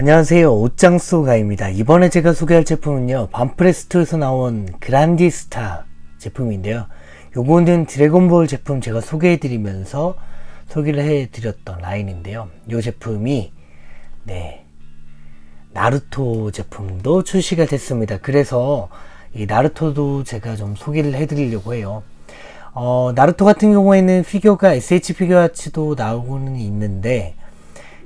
안녕하세요. 옷장소가입니다. 이번에 제가 소개할 제품은요 반프레스토에서 나온 그란디스타 제품인데요. 요거는 드래곤볼 제품 제가 소개해 드리면서 소개를 해 드렸던 라인인데요. 이 제품이 네 나루토 제품도 출시가 됐습니다. 그래서 이 나루토도 제가 좀 소개를 해 드리려고 해요. 어, 나루토 같은 경우에는 피규어가 SH 피규어치도 나오고는 있는데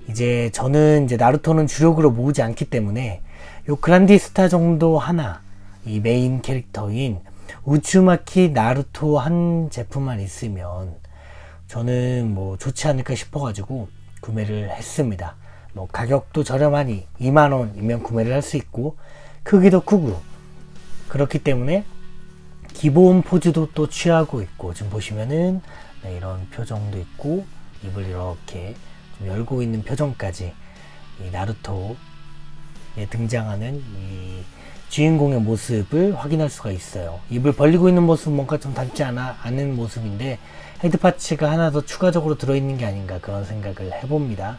이제 저는 이제 나루토는 주력으로 모으지 않기 때문에 요 그란디스타 정도 하나 이 메인 캐릭터인 우츠마키 나루토 한 제품만 있으면 저는 뭐 좋지 않을까 싶어 가지고 구매를 했습니다. 뭐 가격도 저렴하니 2만원이면 구매를 할 수 있고 크기도 크고 그렇기 때문에 기본 포즈도 또 취하고 있고 지금 보시면은 네, 이런 표정도 있고 입을 이렇게 열고 있는 표정까지 이 나루토에 등장하는 이 주인공의 모습을 확인할 수가 있어요. 입을 벌리고 있는 모습은 뭔가 좀 닮지 않아, 않은 모습인데 헤드 파츠가 하나 더 추가적으로 들어있는 게 아닌가 그런 생각을 해봅니다.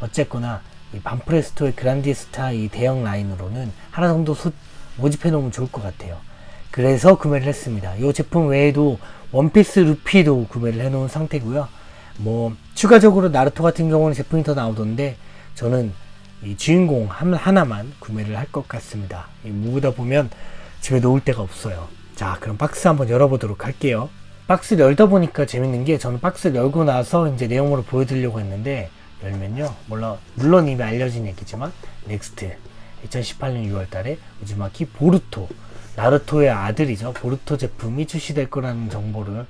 어쨌거나 이 반프레스토의 그란디스타 이 대형 라인으로는 하나 정도 소, 모집해 놓으면 좋을 것 같아요. 그래서 구매를 했습니다. 이 제품 외에도 원피스 루피도 구매를 해 놓은 상태고요. 뭐 추가적으로 나루토 같은 경우는 제품이 더 나오던데 저는 이 주인공 하나만 구매를 할 것 같습니다. 무다 보면 집에 놓을 데가 없어요. 자 그럼 박스 한번 열어보도록 할게요. 박스를 열다 보니까 재밌는 게 저는 박스를 열고 나서 이제 내용으로 보여드리려고 했는데 열면요 물론, 물론 이미 알려진 얘기지만 넥스트 2018년 6월 달에 우즈마키 보루토 나루토의 아들이죠 보루토 제품이 출시될 거라는 정보를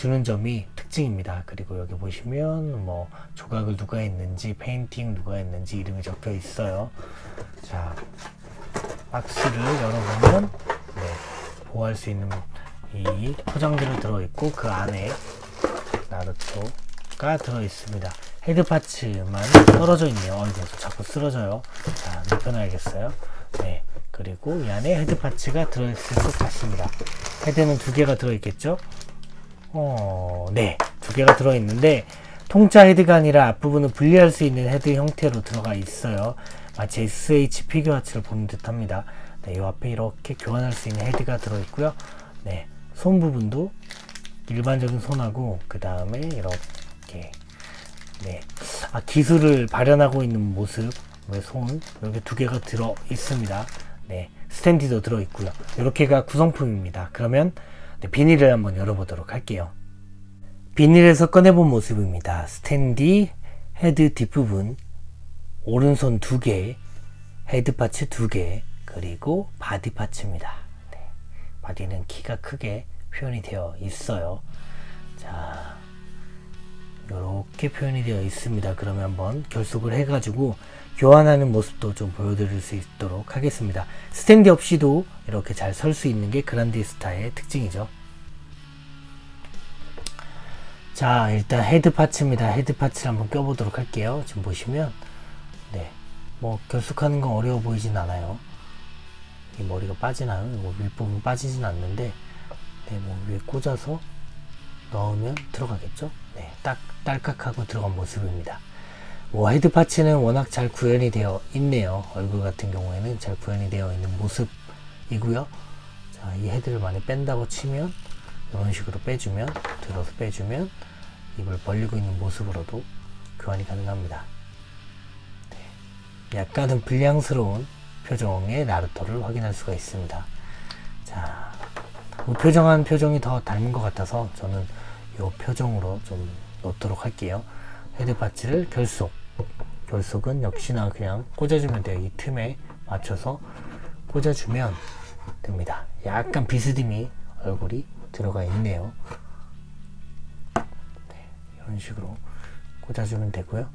주는 점이 특징입니다. 그리고 여기 보시면 뭐 조각을 누가 했는지 페인팅 누가 했는지 이름이 적혀 있어요. 자 박스를 열어보면 네, 보호할 수 있는 이 포장들이 들어있고 그 안에 나루토가 들어있습니다. 헤드 파츠만 떨어져 있네요. 어, 이제 자꾸 쓰러져요. 자, 눕혀놔야겠어요. 네. 그리고 이 안에 헤드 파츠가 들어있을 것 같습니다. 헤드는 두 개가 들어있겠죠? 어, 네. 두 개가 들어있는데, 통짜 헤드가 아니라 앞부분을 분리할 수 있는 헤드 형태로 들어가 있어요. 마치 SH 피규어치를 보는 듯 합니다. 네, 이 앞에 이렇게 교환할 수 있는 헤드가 들어있고요. 네, 손 부분도 일반적인 손하고, 그 다음에 이렇게, 네. 아, 기술을 발현하고 있는 모습, 손, 이렇게 두 개가 들어 있습니다. 네, 스탠디도 들어 있고요. 이렇게가 구성품입니다. 그러면 네, 비닐을 한번 열어보도록 할게요. 비닐에서 꺼내본 모습입니다. 스탠디, 헤드 뒷부분, 오른손 두 개, 헤드 파츠 두 개, 그리고 바디 파츠입니다. 네, 바디는 키가 크게 표현이 되어 있어요. 자, 이렇게 표현이 되어 있습니다. 그러면 한번 결속을 해가지고 교환하는 모습도 좀 보여드릴 수 있도록 하겠습니다. 스탠드 없이도 이렇게 잘 설 수 있는 게 그란디스타의 특징이죠. 자 일단 헤드 파츠입니다. 헤드 파츠를 한번 껴보도록 할게요. 지금 보시면 네, 뭐 결속하는 건 어려워 보이진 않아요. 이 머리가 빠지나요? 뭐 윗부분 빠지진 않는데 네, 뭐 위에 꽂아서 넣으면 들어가겠죠? 네, 딱 딸깍하고 들어간 모습입니다. 뭐 헤드 파츠는 워낙 잘 구현이 되어 있네요. 얼굴 같은 경우에는 잘 구현이 되어 있는 모습이고요. 자, 이 헤드를 많이 뺀다고 치면 이런 식으로 빼주면 들어서 빼주면 입을 벌리고 있는 모습으로도 교환이 가능합니다. 네. 약간은 불량스러운 표정의 나루토를 확인할 수가 있습니다. 자, 무표정한 표정이 더 닮은 것 같아서 저는 이 표정으로 좀 놓도록 할게요. 헤드 파츠를 결속 결속은 역시나 그냥 꽂아주면 돼요. 이 틈에 맞춰서 꽂아주면 됩니다. 약간 비스듬히 얼굴이 들어가 있네요. 네, 이런 식으로 꽂아주면 되고요.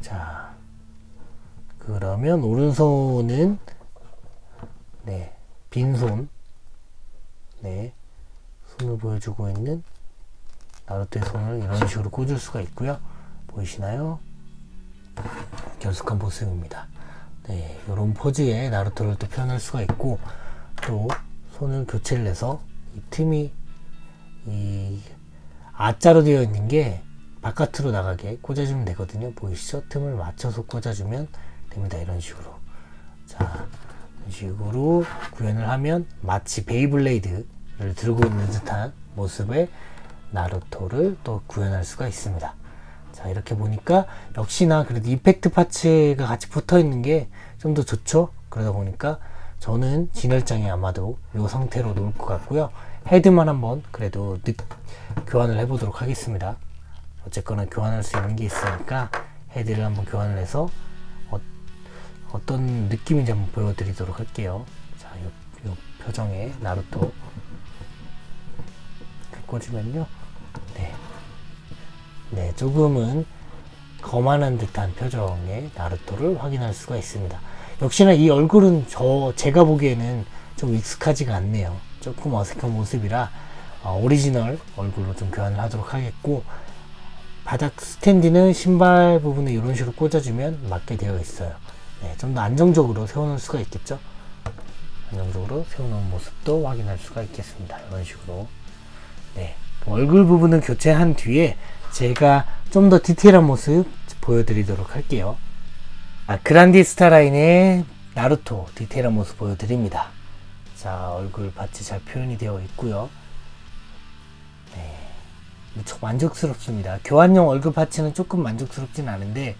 자, 그러면 오른손은 네, 빈손 네, 손을 보여주고 있는 나루토의 손을 이런 식으로 꽂을 수가 있고요. 보이시나요? 결속한 모습입니다. 네, 이런 포즈에 나루토를 또 표현할 수가 있고 또 손을 교체를 해서 이 틈이 이 아자로 되어 있는 게 바깥으로 나가게 꽂아주면 되거든요. 보이시죠? 틈을 맞춰서 꽂아주면 됩니다. 이런 식으로. 자, 이런 식으로 구현을 하면 마치 베이블레이드를 들고 있는 듯한 모습의 나루토를 또 구현할 수가 있습니다. 자, 이렇게 보니까 역시나 그래도 이펙트 파츠가 같이 붙어 있는 게 좀 더 좋죠? 그러다 보니까 저는 진열장에 아마도 이 상태로 놓을 것 같고요. 헤드만 한번 그래도 늦, 교환을 해보도록 하겠습니다. 어쨌거나 교환할 수 있는 게 있으니까 헤드를 한번 교환을 해서 어, 떤 느낌인지 한번 보여드리도록 할게요. 자, 요, 요 표정의 나루토 꽂으면요. 네. 네, 조금은 거만한 듯한 표정의 나루토를 확인할 수가 있습니다. 역시나 이 얼굴은 저 제가 보기에는 좀 익숙하지가 않네요. 조금 어색한 모습이라 어, 오리지널 얼굴로 좀 교환을 하도록 하겠고 바닥 스탠디는 신발 부분에 이런 식으로 꽂아주면 맞게 되어 있어요. 네, 좀 더 안정적으로 세워놓을 수가 있겠죠. 안정적으로 세워놓은 모습도 확인할 수가 있겠습니다. 이런 식으로. 네, 얼굴 부분을 교체한 뒤에 제가 좀 더 디테일한 모습 보여드리도록 할게요. 아, 그란디스타 라인의 나루토 디테일한 모습 보여드립니다. 자, 얼굴 파츠 잘 표현이 되어 있고요. 네, 무척 만족스럽습니다. 교환용 얼굴 파츠는 조금 만족스럽진 않은데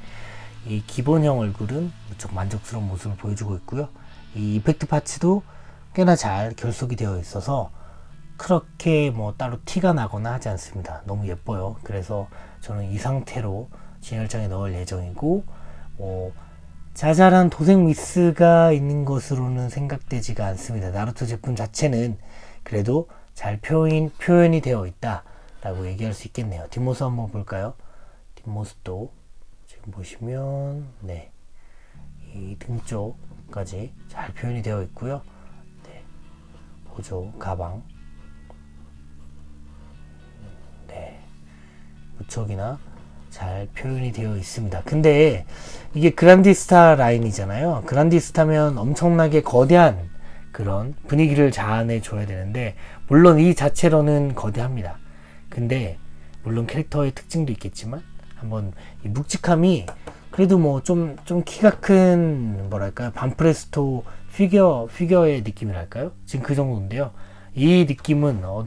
이 기본형 얼굴은 무척 만족스러운 모습을 보여주고 있고요. 이 이펙트 파츠도 꽤나 잘 결속이 되어 있어서 그렇게 뭐 따로 티가 나거나 하지 않습니다. 너무 예뻐요. 그래서 저는 이 상태로 진열장에 넣을 예정이고 뭐 자잘한 도색 미스가 있는 것으로는 생각되지가 않습니다. 나루토 제품 자체는 그래도 잘 표현, 표현이 되어 있다 라고 얘기할 수 있겠네요. 뒷모습 한번 볼까요? 뒷모습도 지금 보시면 네, 이 등 쪽까지 잘 표현이 되어 있고요. 네, 보조 가방 무척이나 잘 표현이 되어 있습니다. 근데 이게 그란디스타 라인이잖아요. 그란디스타면 엄청나게 거대한 그런 분위기를 자아내 줘야 되는데 물론 이 자체로는 거대합니다. 근데 물론 캐릭터의 특징도 있겠지만 한번 이 묵직함이 그래도 뭐 좀좀 키가 큰 뭐랄까요 반프레스토 피규어 피규어의 느낌이랄까요 지금 그 정도인데요 이 느낌은 어,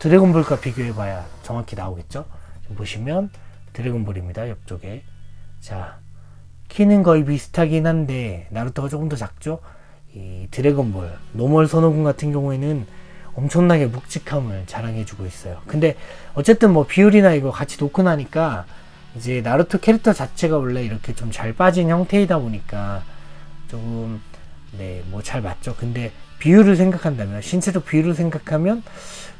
드래곤볼과 비교해봐야 정확히 나오겠죠 보시면 드래곤볼입니다. 옆쪽에. 자, 키는 거의 비슷하긴 한데 나루토가 조금 더 작죠? 이 드래곤볼, 노멀 선호군 같은 경우에는 엄청나게 묵직함을 자랑해주고 있어요. 근데 어쨌든 뭐 비율이나 이거 같이 놓고 나니까 이제 나루토 캐릭터 자체가 원래 이렇게 좀 잘 빠진 형태이다 보니까 조금 네 뭐 잘 맞죠. 근데 비율을 생각한다면 신체적 비율을 생각하면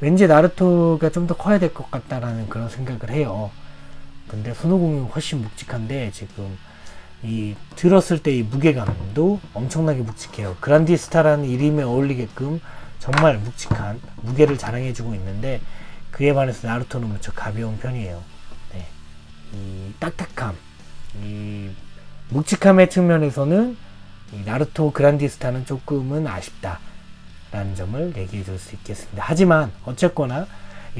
왠지 나루토가 좀 더 커야 될 것 같다라는 그런 생각을 해요. 근데 손오공이 훨씬 묵직한데 지금 이 들었을 때 이 무게감도 엄청나게 묵직해요. 그란디스타라는 이름에 어울리게끔 정말 묵직한 무게를 자랑해주고 있는데 그에 반해서 나루토는 무척 가벼운 편이에요. 네. 이 딱딱함, 이 묵직함의 측면에서는 이 나루토 그란디스타는 조금은 아쉽다. 라는 점을 얘기해 줄 수 있겠습니다. 하지만 어쨌거나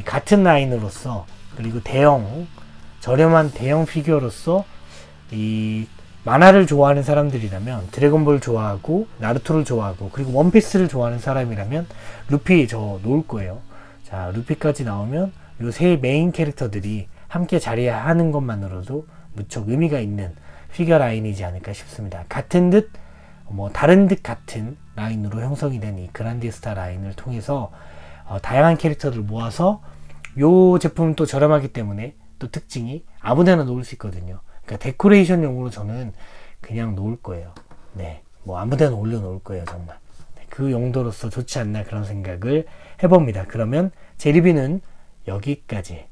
같은 라인으로서 그리고 대형 저렴한 대형 피규어로서 이 만화를 좋아하는 사람들이라면 드래곤볼 좋아하고 나루토를 좋아하고 그리고 원피스를 좋아하는 사람이라면 루피 저 놓을 거예요. 자 루피까지 나오면 요 세 메인 캐릭터들이 함께 자리하는 것만으로도 무척 의미가 있는 피규어 라인이지 않을까 싶습니다. 같은 듯 뭐 다른 듯 같은 라인으로 형성이 된 이 그란디스타 라인을 통해서 어, 다양한 캐릭터를 모아서 요 제품은 또 저렴하기 때문에 또 특징이 아무데나 놓을 수 있거든요. 그러니까 데코레이션용으로 저는 그냥 놓을 거예요. 네. 뭐 아무데나 올려 놓을 거예요, 정말. 네, 그 용도로서 좋지 않나 그런 생각을 해봅니다. 그러면 제 리뷰는 여기까지